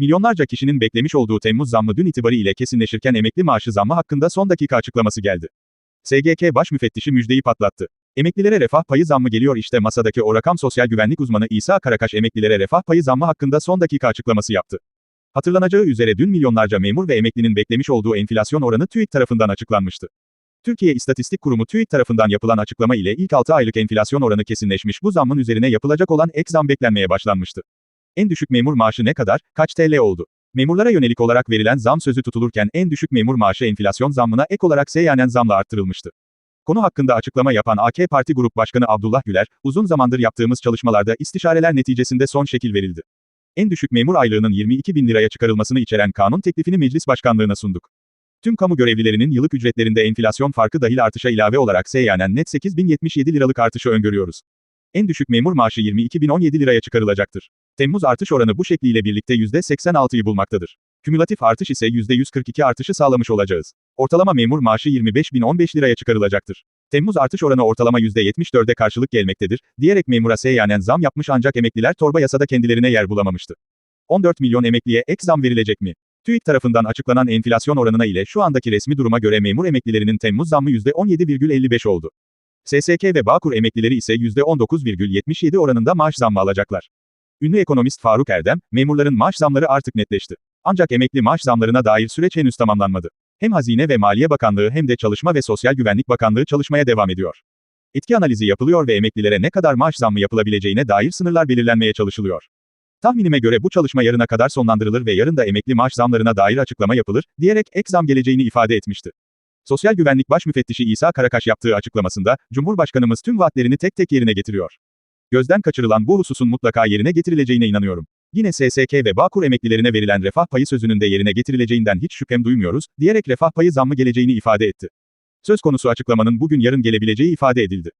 Milyonlarca kişinin beklemiş olduğu Temmuz zammı dün itibariyle kesinleşirken emekli maaşı zammı hakkında son dakika açıklaması geldi. SGK Baş Müfettişi müjdeyi patlattı. Emeklilere refah payı zammı geliyor işte masadaki o rakam sosyal güvenlik uzmanı İsa Karakaş emeklilere refah payı zammı hakkında son dakika açıklaması yaptı. Hatırlanacağı üzere dün milyonlarca memur ve emeklinin beklemiş olduğu enflasyon oranı TÜİK tarafından açıklanmıştı. Türkiye İstatistik Kurumu TÜİK tarafından yapılan açıklama ile ilk 6 aylık enflasyon oranı kesinleşmiş bu zammın üzerine yapılacak olan ek zam beklenmeye başlanmıştı. En düşük memur maaşı ne kadar, kaç TL oldu? Memurlara yönelik olarak verilen zam sözü tutulurken en düşük memur maaşı enflasyon zammına ek olarak seyyanen zamla arttırılmıştı. Konu hakkında açıklama yapan AK Parti Grup Başkanı Abdullah Güler, uzun zamandır yaptığımız çalışmalarda istişareler neticesinde son şekil verildi. En düşük memur aylığının 22 bin liraya çıkarılmasını içeren kanun teklifini meclis başkanlığına sunduk. Tüm kamu görevlilerinin yıllık ücretlerinde enflasyon farkı dahil artışa ilave olarak seyyanen net 8077 liralık artışı öngörüyoruz. En düşük memur maaşı 22.017 liraya çıkarılacaktır. Temmuz artış oranı bu şekliyle birlikte %86'yı bulmaktadır. Kümülatif artış ise %142 artışı sağlamış olacağız. Ortalama memur maaşı 25.015 liraya çıkarılacaktır. Temmuz artış oranı ortalama %74'e karşılık gelmektedir, diyerek memura seyyanen zam yapmış ancak emekliler torba yasada kendilerine yer bulamamıştı. 14 milyon emekliye ek zam verilecek mi? TÜİK tarafından açıklanan enflasyon oranına ile şu andaki resmi duruma göre memur emeklilerinin Temmuz zammı %17,55 oldu. SSK ve Bağkur emeklileri ise %19,77 oranında maaş zammı alacaklar. Ünlü ekonomist Faruk Erdem, memurların maaş zamları artık netleşti. Ancak emekli maaş zamlarına dair süreç henüz tamamlanmadı. Hem Hazine ve Maliye Bakanlığı hem de Çalışma ve Sosyal Güvenlik Bakanlığı çalışmaya devam ediyor. Etki analizi yapılıyor ve emeklilere ne kadar maaş zammı yapılabileceğine dair sınırlar belirlenmeye çalışılıyor. Tahminime göre bu çalışma yarına kadar sonlandırılır ve yarın da emekli maaş zamlarına dair açıklama yapılır, diyerek ek zam geleceğini ifade etmişti. Sosyal Güvenlik Baş Müfettişi İsa Karakaş yaptığı açıklamasında, Cumhurbaşkanımız tüm vaatlerini tek tek yerine getiriyor. Gözden kaçırılan bu hususun mutlaka yerine getirileceğine inanıyorum. Yine SSK ve Bağkur emeklilerine verilen refah payı sözünün de yerine getirileceğinden hiç şüphem duymuyoruz, diyerek refah payı zammı geleceğini ifade etti. Söz konusu açıklamanın bugün yarın gelebileceği ifade edildi.